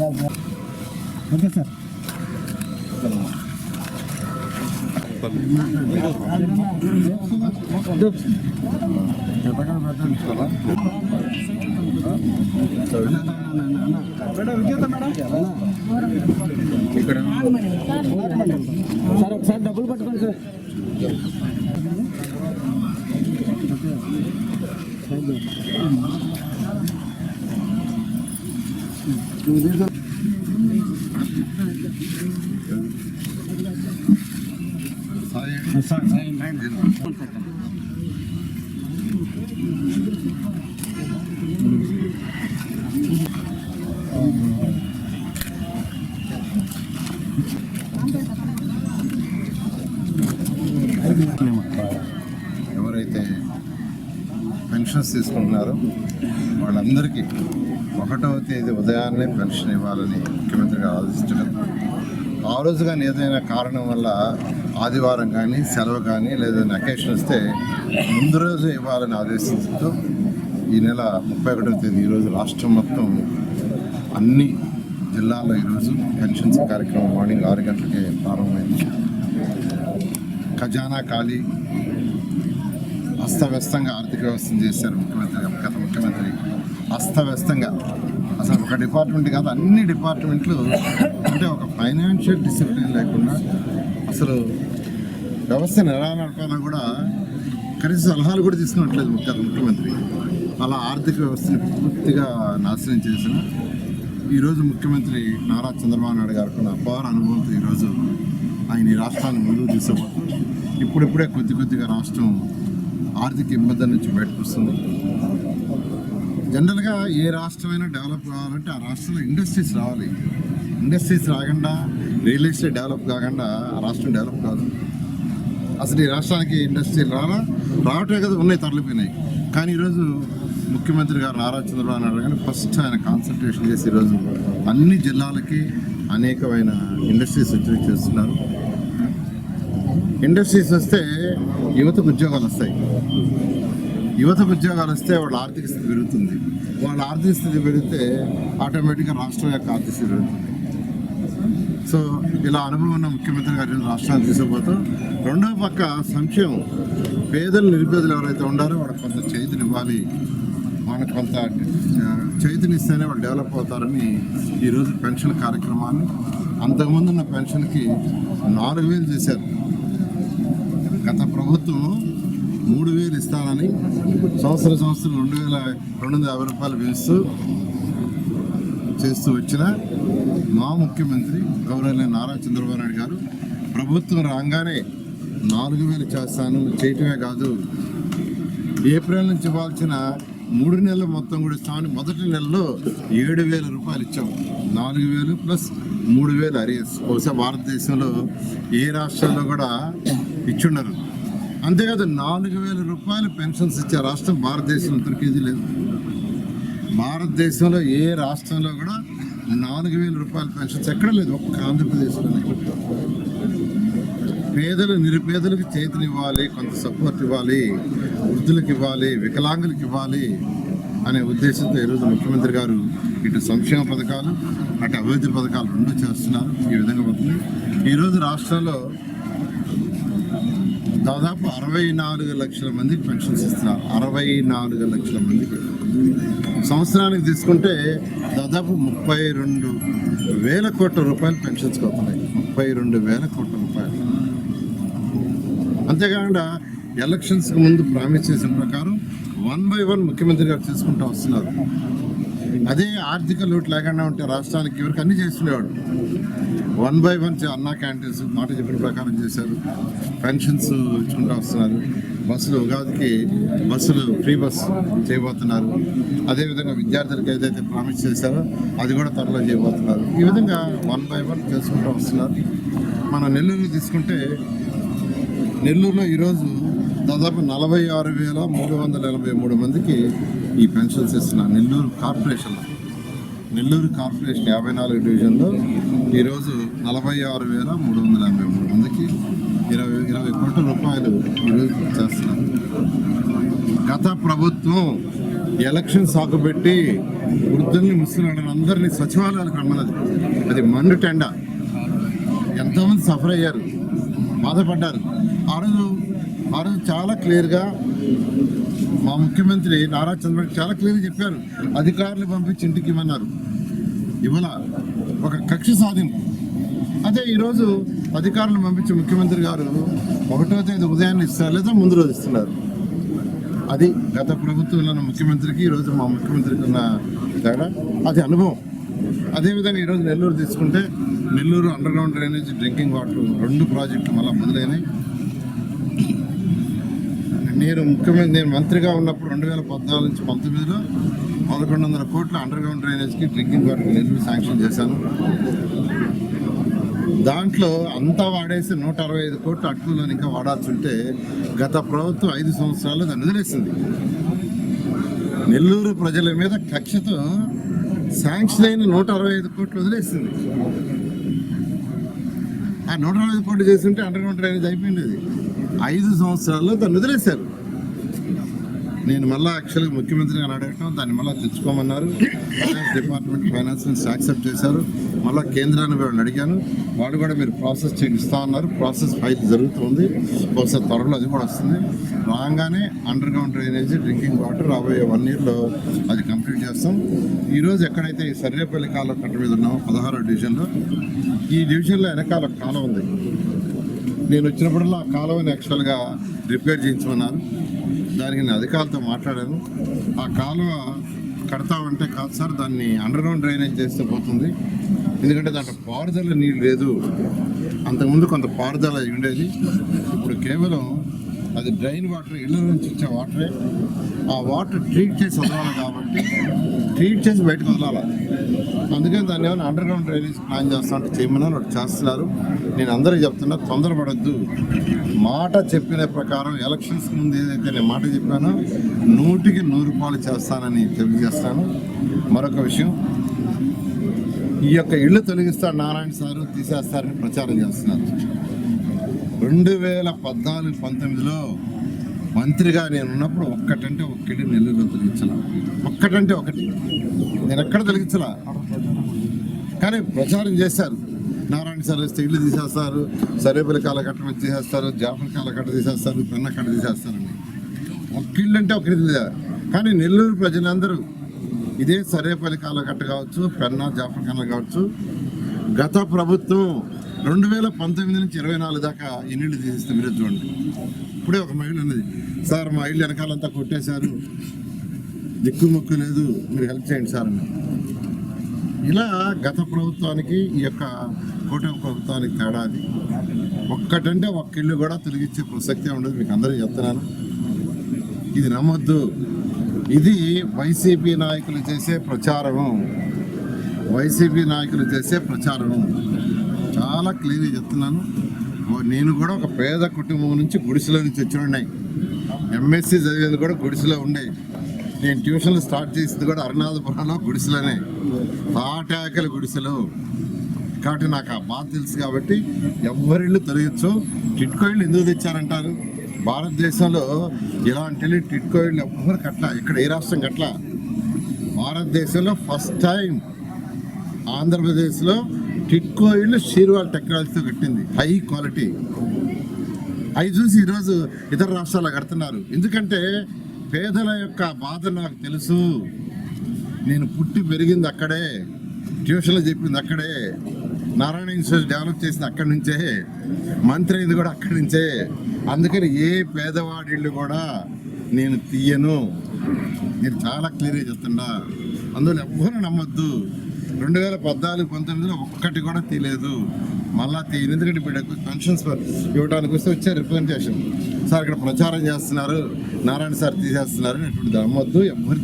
Okay. Sir sir ఒకసారి డబ్బులు పట్టుకోండి సార్ ఎవరైతే పెన్షన్స్ తీసుకుంటున్నారు. వాళ్ళందరికీ ఒకటవ తేదీ ఉదయాన్నే పెన్షన్ ఇవ్వాలని ముఖ్యమంత్రి గారు ఆలోచించడం ఆ రోజు కానీ ఏదైనా కారణం వల్ల ఆదివారం కానీ సెలవు కానీ లేదా అకేషన్ వస్తే ముందు రోజు ఇవ్వాలని ఆదేశించుతూ ఈ నెల ముప్పై ఒకటవ తేదీ ఈరోజు రాష్ట్రం మొత్తం అన్ని జిల్లాల్లో ఈరోజు పెన్షన్స్ కార్యక్రమం మార్నింగ్ ఆరు గంటలకే ప్రారంభమైంది. ఖజానా ఖాళీ అస్తవ్యస్తంగా ఆర్థిక వ్యవస్థను చేశారు ముఖ్యమంత్రి గత ముఖ్యమంత్రి. అస్తవ్యస్తంగా. అసలు ఒక డిపార్ట్మెంట్ కాదు అన్ని డిపార్ట్మెంట్లు అంటే ఒక ఫైనాన్షియల్ డిసిప్లిన్ లేకుండా అసలు వ్యవస్థను ఎలా నడపాలో కూడా కనీస సలహాలు కూడా తీసుకున్నట్లేదు గత ముఖ్యమంత్రి. అలా ఆర్థిక వ్యవస్థని పూర్తిగా నాశనం చేసిన ఈరోజు ముఖ్యమంత్రి నారా చంద్రబాబు నాయుడు గారికి ఉన్న అపార అనుభవంతో ఈరోజు ఆయన ఈ రాష్ట్రాన్ని ముందుకు తీసుకుపోతూ ఇప్పుడిప్పుడే కొద్ది కొద్దిగా రాష్ట్రం ఆర్థిక ఇబ్బంది నుంచి బయటకు వస్తుంది. జనరల్గా ఏ రాష్ట్రమైనా డెవలప్ కావాలంటే ఆ రాష్ట్రంలో ఇండస్ట్రీస్ రావాలి. ఇండస్ట్రీస్ రాకుండా రియల్ ఎస్టేట్ డెవలప్ కాకుండా ఆ రాష్ట్రం డెవలప్ కాదు. అసలు ఈ రాష్ట్రానికి ఇండస్ట్రీలు రాలా? రావటమే కదా ఉన్నాయి తరలిపోయినాయి. కానీ ఈరోజు ముఖ్యమంత్రి గారు నారా చంద్రబాబు నాయుడు కానీ ఫస్ట్ ఆయన కాన్సన్ట్రేషన్ చేసి ఈరోజు అన్ని జిల్లాలకి అనేకమైన ఇండస్ట్రీస్ వచ్చి చేస్తున్నారు. ఇండస్ట్రీస్ వస్తే యువతకు ఉద్యోగాలు వస్తాయి. యువతకు ఉద్యోగాలు వస్తే వాళ్ళ ఆర్థిక స్థితి పెరుగుతుంది. వాళ్ళ ఆర్థిక స్థితి పెరిగితే ఆటోమేటిక్గా రాష్ట్రం యొక్క ఆర్థిక స్థితి పెరుగుతుంది. సో ఇలా అనుభవం ఉన్న ముఖ్యమంత్రి గారిని రాష్ట్రాన్ని తీసుకుపోతూ రెండో పక్క సంక్షేమం. పేదలు నిరుపేదలు ఎవరైతే ఉండారో వాళ్ళకి కొంత చేతిని ఇవ్వాలి వాళ్ళకి కొంత ఆ, చేతినిస్తేనే వాళ్ళు డెవలప్ అవుతారని ఈరోజు పెన్షన్ కార్యక్రమాన్ని అంతకుముందు ఉన్న పెన్షన్కి నాలుగు వేలు చేశారు. ప్రభుత్వం మూడు వేలు ఇస్తానని సంవత్సరం సంవత్సరం రెండు వేల రెండు వందల యాభై రూపాయలు వేస్తూ చేస్తూ వచ్చిన మా ముఖ్యమంత్రి గౌరవ నారా చంద్రబాబు నాయుడు గారు ప్రభుత్వం రాగానే నాలుగు వేలు చేస్తాను చేయటమే కాదు. ఏప్రిల్ నుంచి ఇవ్వాల్సిన మూడు నెలలు మొత్తం కూడా ఇస్తామని మొదటి నెలలో ఏడు వేల రూపాయలు ఇచ్చాం. నాలుగు వేలు ప్లస్ మూడు వేలు అరియర్స్ బహుశా భారతదేశంలో ఏ రాష్ట్రంలో కూడా ఇచ్చుండరు. అంతేకాదు నాలుగు వేల రూపాయలు పెన్షన్స్ ఇచ్చే రాష్ట్రం భారతదేశంలో ఇంతకేజీ లేదు. భారతదేశంలో ఏ రాష్ట్రంలో కూడా నాలుగు వేల రూపాయల పెన్షన్స్ ఎక్కడ లేదు ఒక్క ఆంధ్రప్రదేశ్లోనే. పేదలు నిరుపేదలకు చేతులు ఇవ్వాలి కొంత సపోర్ట్ ఇవ్వాలి వృద్ధులకు ఇవ్వాలి వికలాంగులకు ఇవ్వాలి అనే ఉద్దేశంతో ఈరోజు ముఖ్యమంత్రి గారు ఇటు సంక్షేమ పథకాలు అటు అభివృద్ధి పథకాలు రెండు చేస్తున్నారు. ఈ విధంగా ఉంటుంది ఈరోజు రాష్ట్రంలో దాదాపు అరవై నాలుగు లక్షల మందికి పెన్షన్స్ ఇస్తున్నారు. అరవై నాలుగు లక్షల మందికి. సంవత్సరానికి తీసుకుంటే దాదాపు ముప్పై రెండు వేల కోట్ల రూపాయలు పెన్షన్స్కి అవుతున్నాయి ముప్పై రెండు వేల కోట్ల రూపాయలు. అంతేకాకుండా ఎలక్షన్స్కి ముందు ప్రామిస్ చేసిన ప్రకారం వన్ బై వన్ ముఖ్యమంత్రి గారు తీసుకుంటూ వస్తున్నారు. అదే ఆర్థిక లోటు లేకుండా ఉంటే రాష్ట్రానికి ఎవరికి అన్ని చేస్తుండేవాడు. One by one Anna canteens మాట చెప్పిన ప్రకారం చేశారు. పెన్షన్స్ ఇచ్చుకుంటూ వస్తున్నారు. బస్సులు ఉగాదికి బస్సులు ఫ్రీ బస్ చేయబోతున్నారు. అదేవిధంగా విద్యార్థులకు ఏదైతే ప్రామిస్ చేశారో అది కూడా త్వరలో చేయబోతున్నారు. ఈ విధంగా వన్ బై వన్ చేసుకుంటూ వస్తున్నారు. మన నెల్లూరు తీసుకుంటే నెల్లూరులో ఈరోజు దాదాపు నలభై ఆరు వేల మూడు వందల ఎనభై మూడు మందికి ఈ పెన్షన్స్ ఇస్తున్నారు నెల్లూరు కార్పొరేషన్లో నెల్లూరు కార్పొరేషన్ యాభై నాలుగు డివిజన్లో ఈరోజు నలభై ఆరు వేల మూడు వందల ఎనభై మూడు మందికి ఇరవై ఇరవై కోట్ల రూపాయలు ఈరోజు చేస్తున్నారు. గత ప్రభుత్వం ఎలక్షన్ సాకుబెట్టి వృద్ధుల్ని ముసలాడని అందరినీ సచివాలయాలకు రమ్మన్నది. అది మండు టెండ. ఎంతోమంది సఫర్ అయ్యారు. బాధపడ్డారు. ఆ రోజు ఆ రోజు చాలా క్లియర్గా మా ముఖ్యమంత్రి నారా చంద్రబాబు చాలా క్లియర్గా చెప్పారు. అధికారులు పంపించి ఇంటికి ఇవ్వన్నారు ఇవాళ ఒక కక్ష సాధింపు. అదే ఈరోజు అధికారులను పంపించి ముఖ్యమంత్రి గారు ఒకటో తేదీ ఉదయాన్నే ఇస్తారు లేదా ముందు రోజు ఇస్తున్నారు. అది గత ప్రభుత్వంలో ముఖ్యమంత్రికి ఈరోజు మా ముఖ్యమంత్రికి ఉన్న తేడా. అది అనుభవం. అదేవిధంగా ఈరోజు నెల్లూరు తీసుకుంటే Nellore underground drainage drinking water రెండు ప్రాజెక్టులు మళ్ళీ మొదలైనాయి. నేను ముఖ్యమంత్రి నేను మంత్రిగా ఉన్నప్పుడు రెండు వేల పద్నాలుగు నుంచి పంతొమ్మిదిలో పదకొండు వందల కోట్ల అండర్ గ్రౌండ్ డ్రైనేజ్కి డ్రింకింగ్ వాటర్ నెల్లూరు శాంక్షన్ చేశాను. దాంట్లో అంతా వాడేసి నూట అరవై ఐదు కోట్ల అటుకులో ఇంకా వాడాల్సి ఉంటే గత ప్రభుత్వం ఐదు సంవత్సరాలు దాన్ని వదిలేసింది. నెల్లూరు ప్రజల మీద కక్షతో శాంక్షన్ అయిన నూట అరవై ఐదు కోట్లు వదిలేసింది. ఆ నూట అరవై ఐదు కోట్లు చేస్తుంటే అండర్ గ్రౌండ్ డ్రైనేజ్ అయిపోయింది ఐదు సంవత్సరాల్లో దాన్ని వదిలేశారు. నేను మళ్ళీ యాక్చువల్గా ముఖ్యమంత్రి గారు అడగటం దాన్ని మళ్ళీ తెచ్చుకోమన్నారు. ఫైనాన్స్ డిపార్ట్మెంట్ ఫైనాన్స్ యాక్సెప్ట్ చేశారు. మళ్ళీ కేంద్రాన్ని వాళ్ళని అడిగాను. వాళ్ళు కూడా మీరు ప్రాసెస్ చేయండి ఇస్తా ఉన్నారు ప్రాసెస్ ఫైల్ జరుగుతుంది. బహుశా త్వరలో అది కూడా వస్తుంది. రాగానే underground drainage drinking water రాబోయే వన్ ఇయర్లో అది కంప్లీట్ చేస్తాం. ఈరోజు ఎక్కడైతే ఈ కాలం కాలువ కట్ట మీద ఉన్నామో పదహారో డివిజన్లో ఈ డివిజన్లో వెనకాల కాలం ఉంది. నేను వచ్చినప్పుడల్లా ఆ కాలువని యాక్చువల్గా రిపేర్ చేయించమన్నారు. దానికి నేను అధికారులతో మాట్లాడాను. ఆ కాలువ కడతామంటే కాదు సార్ దాన్ని అండర్ గ్రౌండ్ డ్రైనేజ్ చేస్తే పోతుంది. ఎందుకంటే దాంట్లో పారుదల నీళ్ళు లేదు. అంతకుముందు కొంత పారుదల ఉండేది. ఇప్పుడు కేవలం అది డ్రైన్ వాటర్ ఇళ్ళ నుంచి వచ్చే వాటరే ఆ వాటర్ ట్రీట్ చేసి వదలాలి కాబట్టి ట్రీట్ చేసి బయటకు వదలాలి. అందుకని దాన్ని ఏమైనా అండర్ గ్రౌండ్ డ్రైనేజ్ ప్లాన్ చేస్తా అంటే చేయమని వాళ్ళు చేస్తున్నారు. నేను అందరికీ చెప్తున్నా తొందరపడద్దు. మాట చెప్పిన ప్రకారం ఎలక్షన్స్ ముందు ఏదైతే నేను మాట చెప్పానో నూటికి నూరు రూపాయలు చేస్తానని తెలియజేస్తాను. మరొక విషయం ఈ యొక్క ఇళ్ళు తొలగిస్తాడు నారాయణ సారు తీసేస్తారని ప్రచారం చేస్తున్నారు. రెండు వేల పద్నాలుగు పంతొమ్మిదిలో మంత్రిగా నేను ఉన్నప్పుడు ఒక్కటంటే ఒక్కటి నెల్లూరులో తొలగించలా. ఒక్కటంటే ఒకటి. నేను ఎక్కడ తొలగించలా? కానీ ప్రచారం చేశారు. నారాయణ సార్ వస్తే ఇల్లు తీసేస్తారు సరేపల్లి కాలకట్టం తీసేస్తారు జాఫర్ కాలకట్ట తీసేస్తారు పెన్నకట్ట తీసేస్తారని ఒక్క ఇల్లు అంటే ఒకటి కానీ నెల్లూరు ప్రజలందరూ ఇదే సరేపల్లి కాలకట్ట కావచ్చు పెన్నా జాఫర్ కాలం కావచ్చు గత ప్రభుత్వం రెండు వేల పంతొమ్మిది నుంచి ఇరవై నాలుగు దాకా ఎన్నిళ్ళు తీసేస్తే మీరే చూడండి. ఇప్పుడే ఒక మహిళ ఉన్నది సార్ మా ఇల్లు వెనకాలంతా కొట్టేశారు. దిక్కు మొక్కు లేదు. మీరు హెల్ప్ చేయండి సార్ అని ఇలా గత ప్రభుత్వానికి ఈ యొక్క కూటమి ప్రభుత్వానికి తేడా అది. ఒక్కటంటే ఒక్క ఇల్లు కూడా తొలగించే ప్రసక్తే ఉండదు. మీకు అందరూ చెప్తున్నాను. ఇది నమ్మొద్దు. ఇది వైసీపీ నాయకులు చేసే ప్రచారము. వైసీపీ నాయకులు చేసే ప్రచారము. చాలా క్లియర్గా చెప్తున్నాను. నేను కూడా ఒక పేద కుటుంబం నుంచి గుడిసెలో నుంచి వచ్చి ఉన్నాయి ఎంఎస్సి చదివేది కూడా గుడిసెలో ఉండే. నేను ట్యూషన్లు స్టార్ట్ చేసింది కూడా అరుణాధపురంలో గుడిసెలోనే. తాటాకల గుడిసెలు. కాబట్టి నాకు ఆ బాధ తెలుసు కాబట్టి ఎవరిళ్ళు తొలగించు టిట్కో ఎందుకు తెచ్చారంటారు? భారతదేశంలో ఇలాంటి టిట్కోయిల్ ఎవ్వరు కట్ల ఇక్కడ ఏ రాష్ట్రం కట్ల భారతదేశంలో ఫస్ట్ టైం ఆంధ్రప్రదేశ్లో టిట్కో ఇల్లు షీర్వాల్ టెక్నాలజీతో కట్టింది. High quality. అవి చూసి ఈరోజు ఇతర రాష్ట్రాల్లో కడుతున్నారు. ఎందుకంటే పేదల యొక్క బాధ నాకు తెలుసు. నేను పుట్టి పెరిగింది అక్కడే ట్యూషన్లో చెప్పింది అక్కడే నారాయణ ఇన్స్టిట్యూట్ డెవలప్ చేసింది అక్కడి నుంచే మంత్రి అయింది కూడా అక్కడి నుంచే. అందుకని ఏ పేదవాడి ఇల్లు కూడా నేను తీయను. నేను చాలా క్లియర్గా చెప్తున్నా. అందులో ఎవ్వరూ నమ్మొద్దు. రెండు వేల పద్నాలుగు పంతొమ్మిదిలో ఒక్కటి కూడా తీయలేదు. మళ్ళా తీయను. ఎందుకంటే బిడ్డకు పెన్షన్స్ ఇవ్వడానికి వస్తే వచ్చే రిప్రజెంటేషన్ సార్ ఇక్కడ ప్రచారం చేస్తున్నారు. నారాయణ సార్ తీసేస్తున్నారు అటువంటి నమ్మొద్దు ఎవరు